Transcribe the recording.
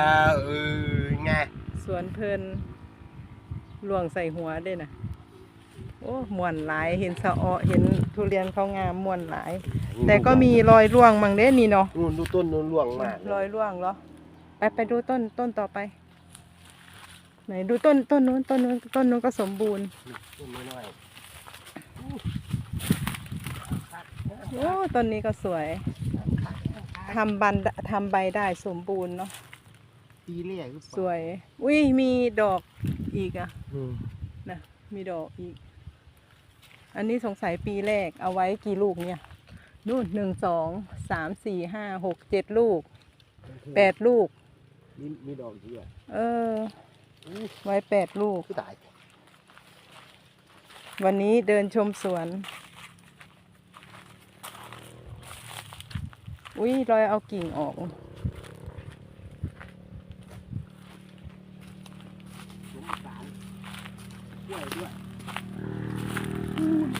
อ่าเออไงสวนเพลินหลวงใส่หัวเด้น่ะโอ้มวนหลายเห็นสะเออเห็นทุเรียนเขางามมวนหลาย แต่ก็มีรอยร่วงมั่งเด้นี่เนาะนู่นดูต้นนู่นร่วงมากรอยร่วงเหรอไปไปดูต้นต้นต่อไป ไหนดูต้นต้นนู้นต้นนู้นต้นนู้นก็สมบูรณ์ต้นน้อยโอ้ต้นนี้ก็สวยทำบันทำใบได้สมบูรณ์เนาะๆ ปีแรกหรือเปสล่าวย อุ้ยมีดอกอีกอะอืมนะมีดอกอีก อันนี้สงสัยปีแรกเอาไว้กี่ลูกเนี่ยนู่นหนึ่งสองสามสี่ห้าหกเจ็ดลูกแปดลูก มีมีดอกเยอะเออ อู้ไว้แปดลูกผู้ตายวันนี้เดินชมสวน อุ้ยรอยเอากิ่งออก สม